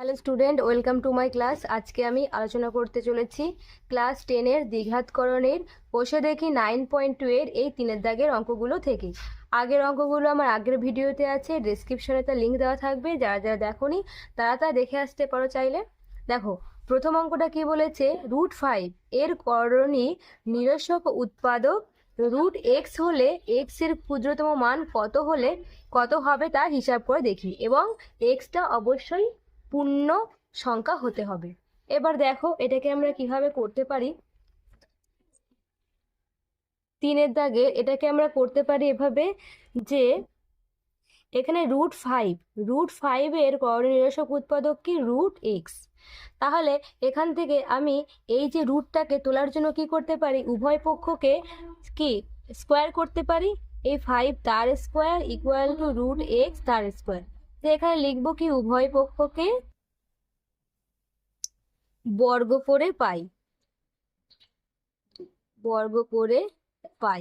Hello student, welcome to my class. আজকে আমি আলোচনা করতে চলেছি ক্লাস টেনের দ্বিঘাতকরণের। বসে দেখি নাইন পয়েন্ট টু এর এই তিনের দাগের অঙ্কগুলো থেকে। আগের অঙ্কগুলো আমার আগের ভিডিওতে আছে ডিসক্রিপশনে তার লিঙ্ক দেওয়া থাকবে। যারা যারা দেখোনি, তারা তা দেখে আসতে পারো চাইলে। দেখো, প্রথম অঙ্কটা কি বলেছে? রুট ফাইভ এর করণী নিরসক উৎপাদক। রুট এক্স হলে এক্সের ক্ষুদ্রতম মান কত হলে কত হবে তার হিসাব করে দেখি। এবং এক্সটা অবশ্যই পূর্ণ সংখ্যা হতে হবে। এবার দেখো এটাকে আমরা কীভাবে করতে পারি। তিনের দাগে এটাকে আমরা করতে পারি এভাবে যে এখানে রুট ফাইভ রুট ফাইভের করনিরসক উৎপাদক কি? রুট এক্স তাহলে এখান থেকে আমি এই যে রুটটাকে তোলার জন্য কি করতে পারি? উভয় পক্ষকে কি? স্কোয়ার করতে পারি। এই ফাইভ তার square equal to root x তার স্কোয়ার তো এখানে লিখব কি উভয় পক্ষকে বর্গ করে পাই। বর্গ করে পাই।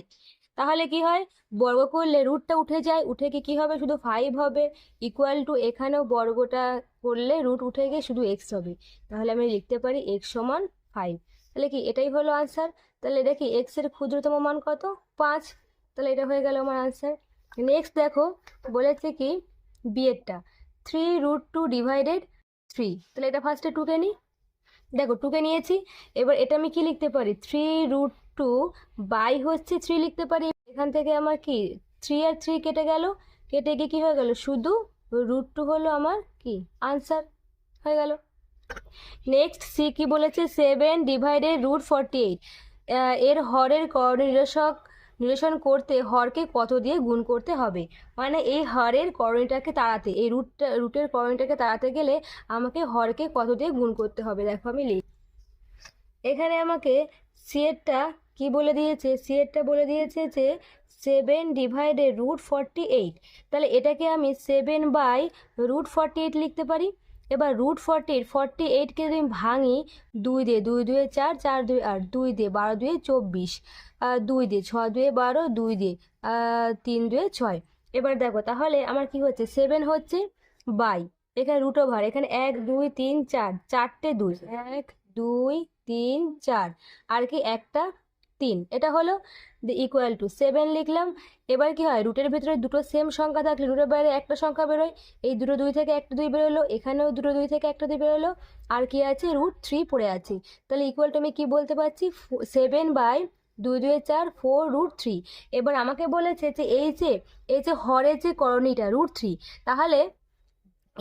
তাহলে কি হয়? বর্গ করলে রুটটা উঠে যায়, উঠে কি কি হবে? শুধু ফাইভ হবে। ইকুয়াল টু এখানেও বর্গটা করলে রুট উঠে গিয়ে শুধু এক্স হবে। তাহলে আমি লিখতে পারি এক্স সমান ফাইভ তাহলে কি এটাই হলো আনসার তাহলে দেখি এক্সের ক্ষুদ্রতম মান কত? পাঁচ। তাহলে এটা হয়ে গেল আমার আনসার নেক্সট দেখো, বলেছে কি বিয়েরটা three root two divided three তাহলে এটা ফার্স্টে টুকে নিই? দেখো টুকে নিয়েছি। এবার এটা আমি কি লিখতে পারি? থ্রি রুট টু বাই হচ্ছে থ্রি লিখতে পারি। এখান থেকে আমার কি? থ্রি আর থ্রি কেটে গেল। কেটে গিয়ে কি হয়ে গেল? শুধু রুট টু হলো আমার কি? আনসার হয়ে গেল। নেক্সট সি কি বলেছে? Seven divided root forty eight এর হরের কর্ণ নিরসক নিরসন করতে, হরকে কত দিয়ে গুণ করতে হবে। মানে এই হরের করণীটাকে তাড়াতে, এই রুটটা, রুটের করণীটাকে তাড়াতে গেলে আমাকে হরকে কত দিয়ে গুণ করতে হবে। দেখো আমি লিখ এখানে আমাকে সিএরটা কি বলে দিয়েছে? সিএরটা বলে দিয়েছে যে seven divided root forty eight তাহলে এটাকে আমি seven by root forty eight লিখতে পারি? এবার রুট ফর্টি এইট ফর্টি এইটকে যদি আমি ভাঙি, দুই দিয়ে দুই, দুয়ে চার চার দুই আট, দুই দিয়ে বারো, দুয়ে চব্বিশ দুই দিয়ে ছয় দুয়ে বারো, দুই দিয়ে তিন দুয়ে ছয়। এবার দেখো, তাহলে আমার কি হচ্ছে? সেভেন হচ্ছে বাই। এখানে রুট ওভার এখানে এক, দুই, তিন, চার, চারটে দুই। এক, দুই, তিন, চার। আর কি একটা তিন। এটা হলো ইকুয়াল টু সেভেন লিখলাম। এবার কি হয়? রুটের ভিতরে দুটো সেম সংখ্যা থাকলে রুটের বাইরে একটা সংখ্যা বেরোয়। এই দুটো দুই থেকে একটা দুই বেরোলো, এখানেও দুটো দুই থেকে একটা দুই বেরোলো। আর কি আছে? রুট থ্রি পড়ে আছে। তাহলে ইকুয়াল টু আমি কী বলতে পারছি? সেভেন বাই দুই দুই চার ফোর রুট থ্রি এবার আমাকে বলেছে যে এই যে এই যে হরের যে করণীটা রুট থ্রি তাহলে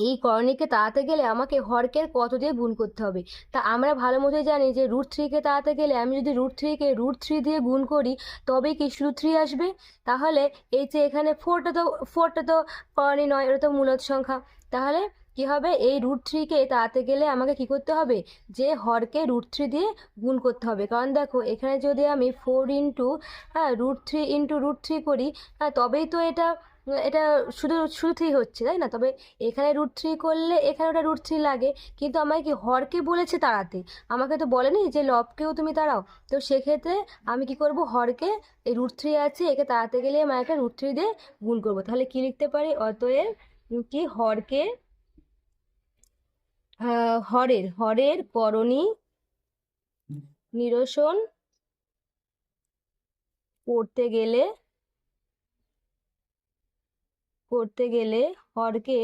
এই করণীকে তাড়াতে গেলে আমাকে হরকে কত দিয়ে গুণ করতে হবে। তা আমরা ভালো মতোই জানি যে রুট থ্রিকে তাড়াতে গেলে আমি যদি রুট থ্রিকে রুট থ্রি দিয়ে গুণ করি, তবেই কি শুধু থ্রি আসবে? তাহলে এই যে এখানে ফোরটা তো ফোরটা তো করণী নয় এটা তো মূলত সংখ্যা। তাহলে কি হবে? এই রুট থ্রিকে তাড়াতে গেলে আমাকে কি করতে হবে? যে হরকে রুট থ্রি দিয়ে গুণ করতে হবে। কারণ দেখো, এখানে যদি আমি ফোর ইন্টু হ্যাঁ root three into root three করি হ্যাঁ তবেই তো এটা এটা শুধু শুধু থ্রি হচ্ছে, তাই না? তবে এখানে রুট থ্রি করলে এখানে ওটা রুট থ্রি লাগে। কিন্তু আমাকে কি হরকে বলেছে তাড়াতে? আমাকে তো বলেনি যে লবকেও তুমি তাড়াও। তো সেক্ষেত্রে আমি কি করব? হরকে এই রুট থ্রি আছে, একে তাড়াতে গেলে আমি একটা রুট থ্রি দিয়ে গুণ করব। তাহলে কি লিখতে পারি? অতএব কি হরকে হরের হরের করণী নিরসন করতে গেলে করতে গেলে হরকে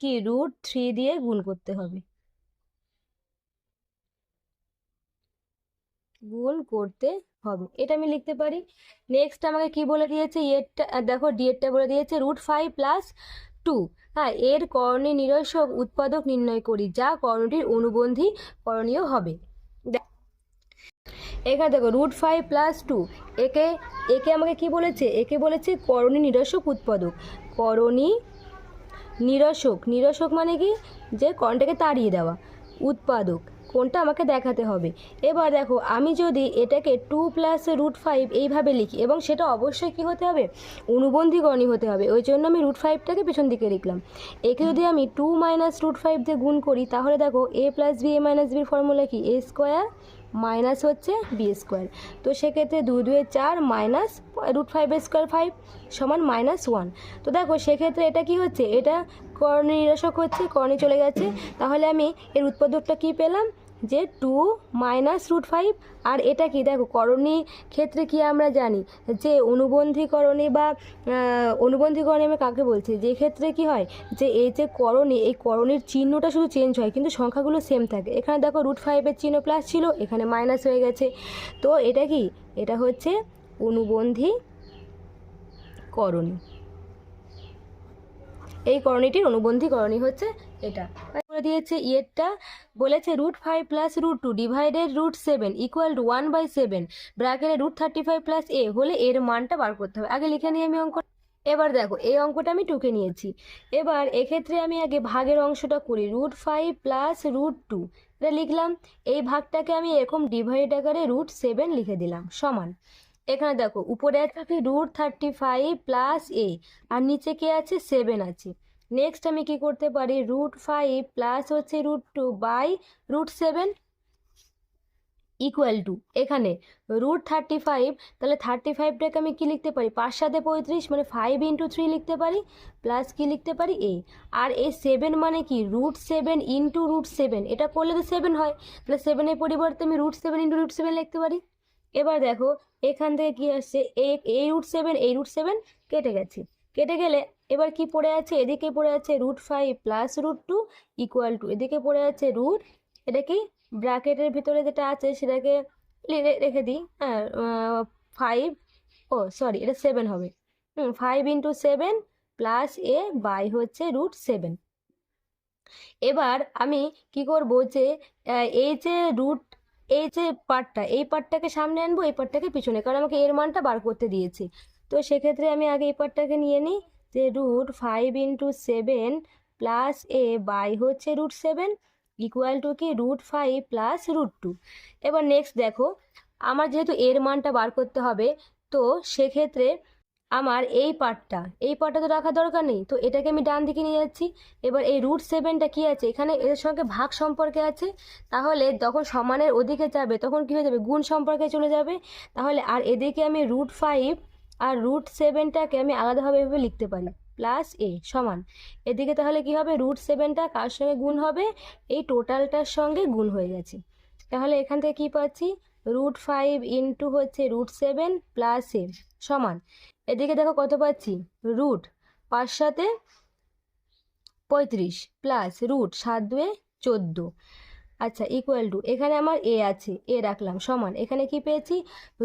কি রুট থ্রি দিয়ে গুণ করতে হবে। গুণ করতে হবে। এটা আমি লিখতে পারি। নেক্সট আমাকে কি বলে দিয়েছে? আহ, দেখো ডিএরটা বলে দিয়েছে রুট ফাইভ প্লাস টু হ্যাঁ এর করণী নিরসক উৎপাদক নির্ণয় করি যা করণটির অনুবন্ধী করণীয় হবে। এখানে দেখো রুট ফাইভ প্লাস টু একে একে আমাকে কি বলেছে? একে বলেছে করণী নিরসক উৎপাদক। করণী নিরসক। নিরসক মানে কি? যে করণটাকে তাড়িয়ে দেওয়া। উৎপাদক। কোনটা আমাকে দেখাতে হবে। এবার দেখো, আমি যদি এটাকে টু প্লাস রুট ফাইভ এইভাবে লিখি, এবং সেটা অবশ্যই কি হতে হবে? অনুবন্ধী করণী হতে হবে। ওই জন্য আমি রুট ফাইভটাকে পেছন দিকে লিখলাম। একে যদি আমি টু মাইনাস রুট ফাইভ দিয়ে গুণ করি, তাহলে দেখো A plus B A minus বির ফর্মুলা কি? এ স্কোয়ার মাইনাস হচ্ছে বি স্কোয়ার তো সেক্ষেত্রে দুই দুয়ে চার মাইনাস রুট ফাইভের স্কোয়ার ফাইভ সমান মাইনাস ওয়ান তো দেখো, সেক্ষেত্রে এটা কি হচ্ছে? এটা করণী নিরসক হচ্ছে, করণী চলে গেছে। তাহলে আমি এর উৎপাদকটা কি পেলাম? যে টু মাইনাস রুট ফাইভ। আর এটা কি? দেখো, করণী ক্ষেত্রে কি আমরা জানি? যে অনুবন্ধীকরণী বা অনুবন্ধীকরণে আমি কাকে বলছি? যে ক্ষেত্রে কি হয়? যে এই যে করণী, এই করণীর চিহ্নটা শুধু চেঞ্জ হয়, কিন্তু সংখ্যাগুলো সেম থাকে। এখানে দেখো রুট ফাইভের চিহ্ন প্লাস ছিল, এখানে মাইনাস হয়ে গেছে। তো এটা কি? এটা হচ্ছে অনুবন্ধী করণী। এই করণীটির অনুবন্ধী করণী হচ্ছে এটা। করে দিয়েছে ইয়েরটা, বলেছে root five plus root two divided root seven equal to one by seven ব্র্যাকেটে root thirty five plus A হলে এর মানটা বার করতে হবে। আগে লিখে নিই আমি অঙ্ক। এবার দেখো, এই অঙ্কটা আমি টুকে নিয়েছি। এবার এক্ষেত্রে আমি আগে ভাগের অংশটা করি root five plus root two এটা লিখলাম, এই ভাগটাকে আমি এরকম ডিভাইড আকারে রুট সেভেন লিখে দিলাম, সমান। এখানে দেখো, উপরে আছে root thirty five plus A আর নিচে কে আছে? সেভেন আছে। নেক্সট আমি কি করতে পারি? রুট ফাইভ প্লাস হচ্ছে root two by root seven equal to এখানে রুট থার্টি ফাইভ তাহলে থার্টি ফাইভটাকে আমি কী লিখতে পারি? পাঁচ সাথে পঁয়ত্রিশ মানে ফাইভ ইন্টু থ্রি লিখতে পারি প্লাস কি লিখতে পারি? এ আর এই সেভেন মানে কি? Root seven into root seven এটা করলে তো সেভেন হয়। তাহলে সেভেনের পরিবর্তে আমি root seven into root seven লিখতে পারি। এবার দেখো এখান থেকে কি আসছে? এই রুট সেভেন এই রুট সেভেন কেটে গেছে। কেটে গেলে এবার কি পড়ে আছে? এদিকে পড়ে আছে root five plus root two equal to এদিকে পড়ে আছে রুট এটা কি ব্র্যাকেটের ভিতরে যেটা আছে সেটাকে রেখে দিই। হ্যাঁ ফাইভ ও সরি এটা সেভেন হবে। হুম five into seven plus A by হচ্ছে রুট সেভেন এবার আমি কি করব যে এই যে রুট এই যে পার্টটা, এই পার্টটাকে সামনে আনব, এই পার্টটাকে পিছনে। কারণ আমাকে এর মানটা বার করতে দিয়েছে। তো সেক্ষেত্রে আমি আগে এই পার্টটাকে নিয়ে নিই যে root five into seven plus A by হচ্ছে রুট সেভেন ইকুয়াল টু কি? Root five plus root two এবার নেক্সট দেখো, আমার যেহেতু এর মানটা বার করতে হবে, তো সেক্ষেত্রে আমার এই পার্টটা এই পার্টটা তো রাখার দরকার নেই। তো এটাকে আমি ডান দিকে নিয়ে যাচ্ছি। এবার এই রুট সেভেনটা কী আছে? এখানে এর সঙ্গে ভাগ সম্পর্কে আছে। তাহলে যখন সমানের ওদিকে যাবে, তখন কী হয়ে যাবে? গুণ সম্পর্কে চলে যাবে। তাহলে আর এদিকে আমি রুট ফাইভ আর রুট সেভেনটাকে আমি আলাদাভাবে এভাবে লিখতে পারি। প্লাস এ সমান। এদিকে তাহলে কি হবে? রুট সেভেনটা কার সঙ্গে গুণ হবে? এই টোটালটার সঙ্গে গুণ হয়ে গেছে। তাহলে এখান থেকে কী পাচ্ছি? রুট ফাইভ ইন্টু হচ্ছে রুট সেভেন প্লাস এ সমান। এদিকে দেখো কত পাচ্ছি? রুট পাঁচ সাথে পঁয়ত্রিশ প্লাস রুট সাত দুয়ে চোদ্দ। আচ্ছা ইকুয়াল টু এখানে আমার এ আছে এ রাখলাম, সমান। এখানে কি পেয়েছি?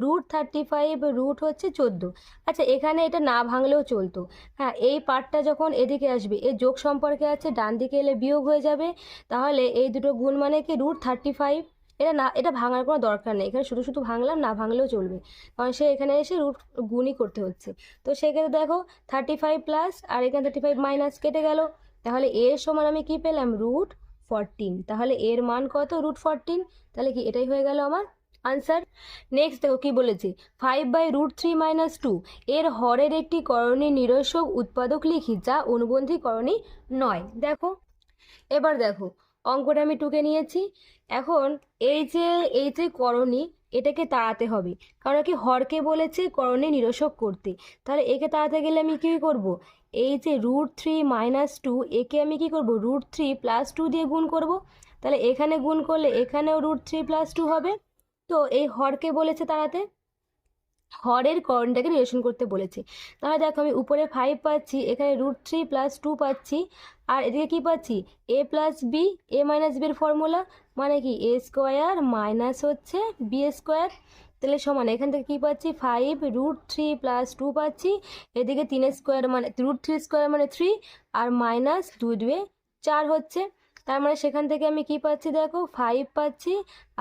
রুট থার্টি ফাইভ রুট হচ্ছে চোদ্দ। আচ্ছা এখানে এটা না ভাঙলেও চলতো। হ্যাঁ এই পার্টটা যখন এদিকে আসবে, এর যোগ সম্পর্কে আছে, ডান দিকে এলে বিয়োগ হয়ে যাবে। তাহলে এই দুটো গুণ মানে কি? রুট থার্টি ফাইভ এটা না, এটা ভাঙার কোনো দরকার নেই। এখানে শুধু শুধু ভাঙলাম, না ভাঙলেও চলবে। কারণ সে এখানে এসে রুট গুণই করতে হচ্ছে। তো সেক্ষেত্রে দেখো থার্টি ফাইভ প্লাস আর এখানে থার্টি ফাইভ মাইনাস কেটে গেল। তাহলে এর সমান আমি কি পেলাম? রুট ফরটিন তাহলে এর মান কত? রুট ফরটিন তাহলে কি এটাই হয়ে গেল আমার আনসার নেক্সট দেখো কি বলেছে? Five by root three minus two এর হরের একটি করণী নিরসক উৎপাদক লিখি, যা অনুবন্ধী করণী নয়। দেখো, এবার দেখো অঙ্কটা আমি টুকে নিয়েছি। এখন এই যে এই যে করণী, এটাকে তাড়াতে হবে। কারণ কি হরকে বলেছে করণী নিরসক করতে। তাহলে একে তাড়াতে গেলে আমি কী করব? এই যে রুট থ্রি মাইনাস টু একে আমি কি করব? রুট থ্রি প্লাস টু দিয়ে গুণ করব। তাহলে এখানে গুণ করলে এখানেও রুট থ্রি প্লাস টু হবে। তো এই হরকে বলেছে তাড়াতে। হরের করণটাকে নিরসন করতে বলেছে। তাহলে দেখো আমি উপরে ফাইভ পাচ্ছি, এখানে রুট থ্রি প্লাস টু পাচ্ছি, আর এদিকে কি পাচ্ছি? A plus B A minus বির ফর্মুলা মানে কি? এ স্কোয়ার মাইনাস হচ্ছে বি স্কোয়ার তাহলে সমান। এখান থেকে কী পাচ্ছি? Five root three plus two পাচ্ছি, এদিকে তিন স্কোয়ার মানে রুট থ্রি স্কোয়ার মানে থ্রি আর মাইনাস দুই দুয়ে চার হচ্ছে। তার মানে সেখান থেকে আমি কি পাচ্ছি দেখো ফাইভ পাচ্ছি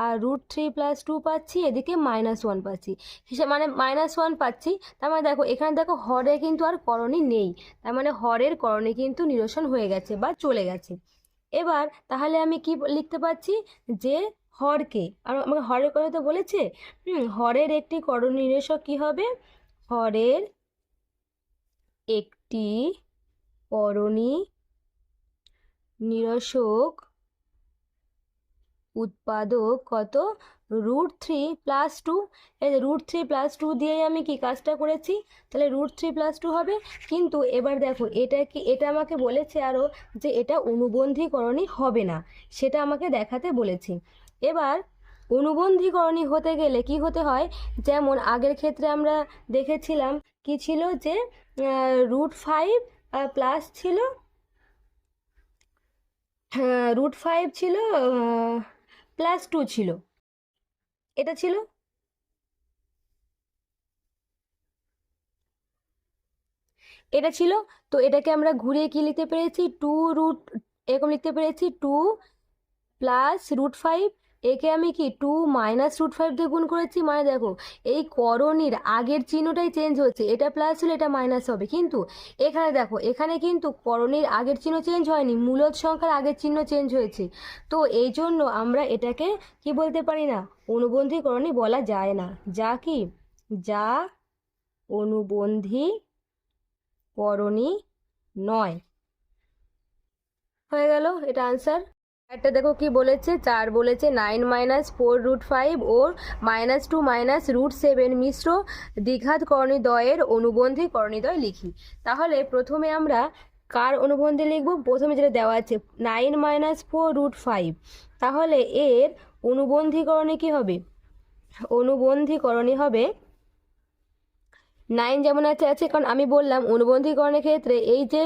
আর রুট থ্রি প্লাস টু পাচ্ছি, এদিকে মাইনাস ওয়ান পাচ্ছি। হিসেবে মানে মাইনাস ওয়ান পাচ্ছি, তার মানে দেখো, এখানে দেখো হরে কিন্তু আর করণী নেই। তার মানে হরের করণী কিন্তু নিরসন হয়ে গেছে বা চলে গেছে। এবার তাহলে আমি কি লিখতে পাচ্ছি? যে হরকে, আর আমাকে হরের কথা তো বলেছে? হুম, হরের একটি করণ নিরসক কি হবে? হরের একটি করণী নিরসক উৎপাদক কত? রুট থ্রি প্লাস টু এই যে রুট থ্রি প্লাস টু দিয়েই আমি কি কাজটা করেছি? তাহলে রুট থ্রি প্লাস টু হবে। কিন্তু এবার দেখো, এটা কি, এটা আমাকে বলেছে আরও যে এটা অনুবন্ধীকরণই হবে না। সেটা আমাকে দেখাতে বলেছে। এবার অনুবন্ধীকরণী হতে গেলে কি হতে হয়? যেমন আগের ক্ষেত্রে আমরা দেখেছিলাম কি ছিল যে রুট ফাইভ প্লাস ছিল রুট ফাইভ ছিল প্লাস টু ছিল। এটা ছিল? এটা ছিল? তো এটাকে আমরা ঘুরিয়ে কি লিখতে পেরেছি? টু রুট এরকম লিখতে পেরেছি টু প্লাস রুট ফাইভ একে আমি কি টু মাইনাস রুট ফাইভ দিয়ে গুণ করেছি? মানে দেখো, এই করণীর আগের চিহ্নটাই চেঞ্জ হচ্ছে এটা প্লাস হলে এটা মাইনাস হবে। কিন্তু এখানে দেখো, এখানে কিন্তু করণীর আগের চিহ্ন চেঞ্জ হয়নি মূলত সংখ্যার আগের চিহ্ন চেঞ্জ হয়েছে। তো এই জন্য আমরা এটাকে কি বলতে পারি না? অনুবন্ধী করণী বলা যায় না। যা কি? যা অনুবন্ধী করণী নয়। হয়ে গেল এটা আনসার একটা দেখো কি বলেছে? চার বলেছে nine minus four root five ও minus two minus root seven মিশ্র দ্বিঘাত করণীদ্বয়ের অনুবন্ধী করণীদ্বয় লিখি। তাহলে প্রথমে আমরা কার অনুবন্ধী লিখব? প্রথমে যেটা দেওয়া আছে nine minus four root five তাহলে এর অনুবন্ধীকরণে কি হবে? অনুবন্ধীকরণী হবে নাইন যেমন আছে আছে। কারণ আমি বললাম অনুবন্ধীকরণের ক্ষেত্রে এই যে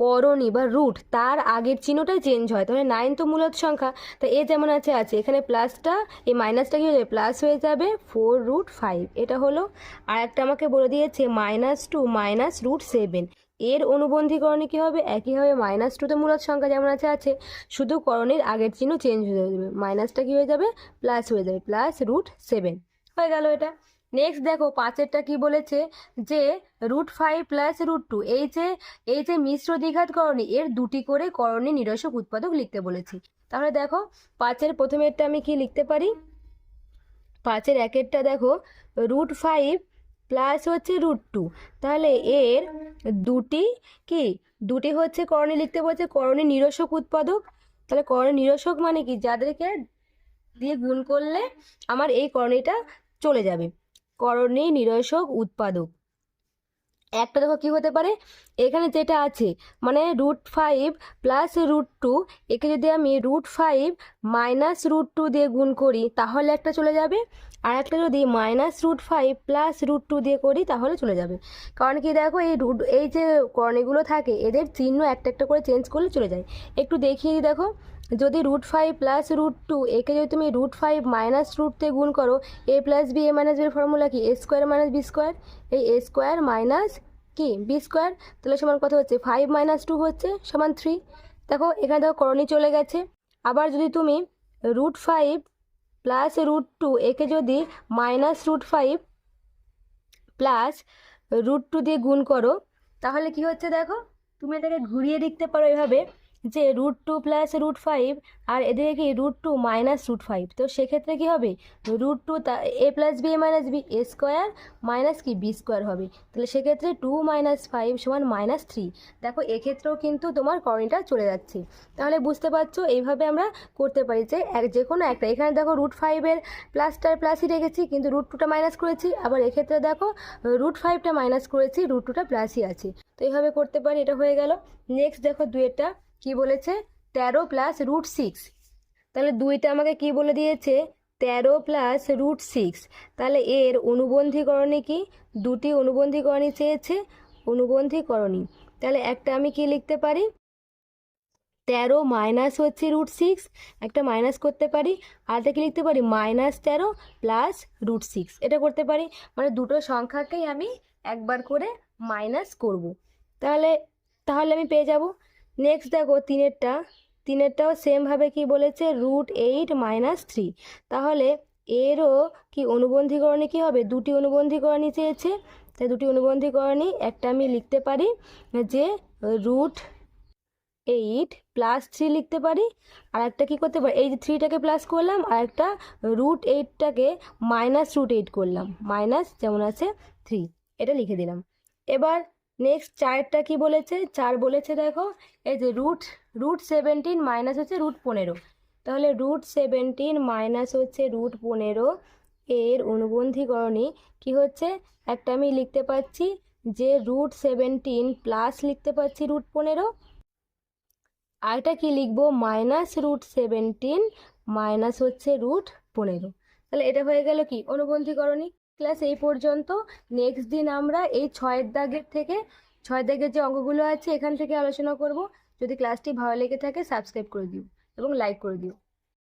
করণী বা রুট তার আগের চিহ্নটাই চেঞ্জ হয়। তাহলে নাইন তো মূলত সংখ্যা। তা এ যেমন আছে আছে। এখানে প্লাসটা এই মাইনাসটা কী হয়ে যাবে? প্লাস হয়ে যাবে ফোর রুট ফাইভ এটা হলো, আর একটা আমাকে বলে দিয়েছে minus two minus root seven এর অনুবন্ধীকরণে কী হবে? একই হবে মাইনাস টু তো মূলত সংখ্যা যেমন আছে আছে। শুধু করণের আগের চিহ্ন চেঞ্জ হয়ে যাবে। মাইনাসটা কী হয়ে যাবে? প্লাস হয়ে যাবে। প্লাস রুট সেভেন হয়ে গেল এটা। নেক্সট দেখো, পাঁচেরটা কি বলেছে? যে root five plus root two এই যে এই যে মিশ্র দ্বিঘাত করণী, এর দুটি করে করণী নিরসক উৎপাদক লিখতে বলেছি। তাহলে দেখো, পাঁচের প্রথমেরটা আমি কি লিখতে পারি? পাঁচের একেরটা দেখো রুট ফাইভ প্লাস হচ্ছে রুট টু তাহলে এর দুটি কি? দুটি হচ্ছে করণী লিখতে বলছে, করণী নিরসক উৎপাদক। তাহলে করণী নিরসক মানে কি? যাদেরকে দিয়ে গুণ করলে আমার এই করণীটা চলে যাবে। করণী নিরসক উৎপাদক। একটা দেখো কি হতে পারে? এখানে যেটা আছে মানে root five plus root two একে যদি আমি root five minus root two দিয়ে গুণ করি, তাহলে একটা চলে যাবে। আর একটা যদি minus root five plus root two দিয়ে করি, তাহলে চলে যাবে। কারণ কি দেখো, এই রুট এই যে করণীগুলো থাকে, এদের চিহ্ন একটা একটা করে চেঞ্জ করলে চলে যায়। একটু দেখিয়ে দেখো। যদি root five plus root two একে যদি তুমি root five minus root root গুণ করো A plus B A minus বির ফর্মুলা কি? A square minus B square এই এ স্কোয়ার মাইনাস কি? বি স্কোয়ার তাহলে সমান কত হচ্ছে? ফাইভ মাইনাস টু হচ্ছে সমান থ্রি দেখো, এখানে দেখো করণী চলে গেছে। আবার যদি তুমি root five plus root two একে যদি minus root five plus root two দিয়ে গুণ করো, তাহলে কি হচ্ছে দেখো? তুমি এটাকে ঘুরিয়ে লিখতে পারো এভাবে। যে root two plus root five আর এদিকে কি root two minus root five তো সেক্ষেত্রে কি হবে? রুট টু তা A plus B A minus B A square minus কি? বি স্কোয়ার হবে। তাহলে সেক্ষেত্রে টু মাইনাস ফাইভ সমান মাইনাস থ্রি দেখো, এক্ষেত্রেও কিন্তু তোমার করণীটা চলে যাচ্ছে। তাহলে বুঝতে পারছ? এইভাবে আমরা করতে পারি যে এক, যে কোনো একটা। এখানে দেখো রুট ফাইভের প্লাসটার প্লাসই রেখেছি, কিন্তু রুট টুটা মাইনাস করেছি। আবার এক্ষেত্রে দেখো রুট ফাইভটা মাইনাস করেছি রুট টুটা প্লাসই আছে। তো এইভাবে করতে পারি, এটা হয়ে গেল। নেক্সট দেখো দুয়েরটা কি বলেছে? তেরো প্লাস রুট সিক্স তাহলে দুইটা আমাকে কি বলে দিয়েছে? তেরো প্লাস রুট সিক্স তাহলে এর অনুবন্ধীকরণে কি? দুটি অনুবন্ধীকরণী চেয়েছে অনুবন্ধীকরণী তাহলে একটা আমি কি লিখতে পারি? তেরো মাইনাস হচ্ছে রুট সিক্স একটা মাইনাস করতে পারি। আর কি লিখতে পারি? মাইনাস তেরো প্লাস রুট সিক্স এটা করতে পারি। মানে দুটো সংখ্যাকেই আমি একবার করে মাইনাস করব। তাহলে তাহলে আমি পেয়ে যাব। নেক্সট দেখো তিনেরটা। তিনেরটাও সেমভাবে কি বলেছে? রুট এইট মাইনাস থ্রি তাহলে এরও কি অনুবন্ধীকরণে কি হবে? দুটি অনুবন্ধীকরণই চেয়েছে। তাই দুটি অনুবন্ধীকরণই একটা আমি লিখতে পারি যে রুট এইট প্লাস থ্রি লিখতে পারি। আর একটা কী করতে পারি? এই যে থ্রিটাকে প্লাস করলাম, আর একটা রুট এইটটাকে মাইনাস রুট এইট করলাম। মাইনাস যেমন আছে থ্রি এটা লিখে দিলাম। এবার নেক্সট চারটা কি বলেছে? চার বলেছে দেখো, এই যে রুট রুট সেভেন্টিন মাইনাস হচ্ছে রুট পনেরো। তাহলে রুট সেভেন্টিন মাইনাস হচ্ছে রুট পনেরো এর অনুবন্ধীকরণে কি হচ্ছে? একটা আমি লিখতে পাচ্ছি যে রুট সেভেন্টিন প্লাস লিখতে পাচ্ছি রুট পনেরো। আরেকটা কি লিখব? মাইনাস রুট সেভেন্টিন মাইনাস হচ্ছে রুট পনেরো। তাহলে এটা হয়ে গেল কি? অনুবন্ধীকরণী ক্লাস এই পর্যন্ত। নেক্সট দিন আমরা এই ছয়ের দাগের থেকে, ছয় দাগের যে অঙ্গগুলো আছে, এখান থেকে আলোচনা করব। যদি ক্লাসটি ভালো লেগে থাকে সাবস্ক্রাইব করে দিও এবং লাইক করে দিও।